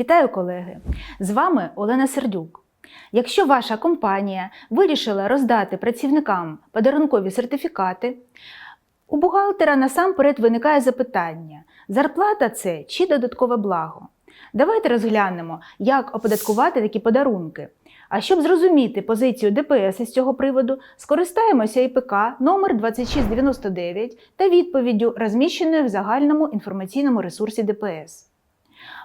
Вітаю, колеги! З вами Олена Сердюк. Якщо ваша компанія вирішила роздати працівникам подарункові сертифікати, у бухгалтера насамперед виникає запитання: зарплата це чи додаткове благо? Давайте розглянемо, як оподаткувати такі подарунки. А щоб зрозуміти позицію ДПС із цього приводу, скористаємося ІПК номер 2699 та відповіддю, розміщеною в загальному інформаційному ресурсі ДПС.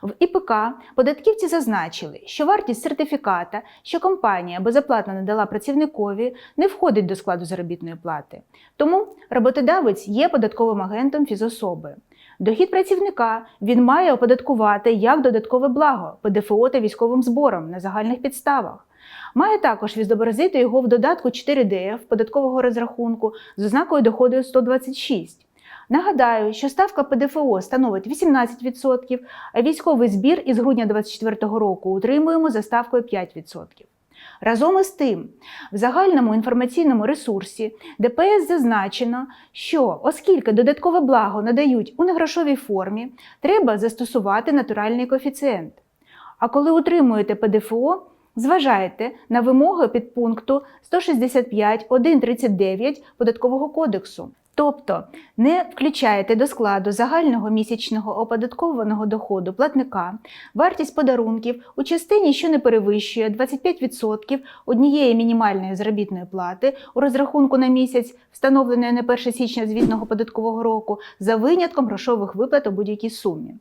В ІПК податківці зазначили, що вартість сертифіката, що компанія безоплатно надала працівникові, не входить до складу заробітної плати. Тому роботодавець є податковим агентом фізособи. Дохід працівника він має оподаткувати як додаткове благо ПДФО та військовим збором на загальних підставах. Має також відобразити його в додатку 4ДФ податкового розрахунку з ознакою доходу 126. Нагадаю, що ставка ПДФО становить 18%, а військовий збір із грудня 2024 року утримуємо за ставкою 5%. Разом із тим, в загальному інформаційному ресурсі ДПС зазначено, що оскільки додаткове благо надають у негрошовій формі, треба застосувати натуральний коефіцієнт. А коли утримуєте ПДФО, зважайте на вимоги підпункту 165.139 Податкового кодексу. Тобто не включаєте до складу загального місячного оподаткованого доходу платника вартість подарунків у частині, що не перевищує 25% однієї мінімальної заробітної плати у розрахунку на місяць, встановленої на 1 січня звітного податкового року, за винятком грошових виплат у будь-якій сумі.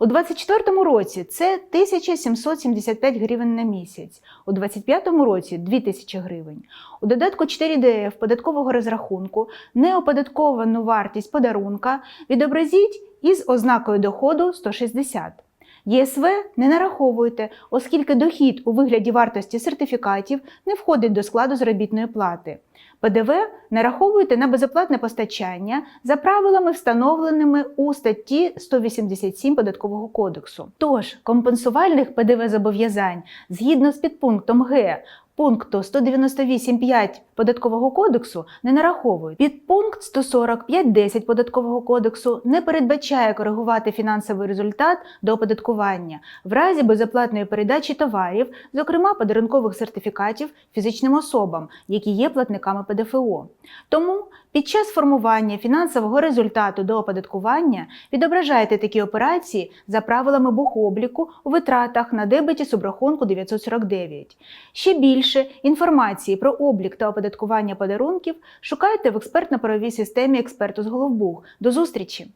У 2024 році це 1775 гривень на місяць, у 2025 році 2000 гривень. У додатку 4ДФ податкового розрахунку неоподатковану вартість подарунка відобразіть із ознакою доходу 160. ЄСВ не нараховуйте, оскільки дохід у вигляді вартості сертифікатів не входить до складу заробітної плати. ПДВ нараховуєте на безоплатне постачання за правилами, встановленими у статті 187 Податкового кодексу. Тож компенсувальних ПДВ зобов'язань згідно з підпунктом Г пункту 198.5 Податкового кодексу не нараховують. Підпункт 145.10 Податкового кодексу не передбачає коригувати фінансовий результат до оподаткування в разі безоплатної передачі товарів, зокрема подарункових сертифікатів фізичним особам, які є платниками ПДФО. Тому під час формування фінансового результату до оподаткування відображайте такі операції за правилами бухобліку у витратах на дебеті субрахунку 949. Ще більше інформації про облік та оподаткування подарунків шукайте в експертно-правовій системі експерту з Головбух. До зустрічі!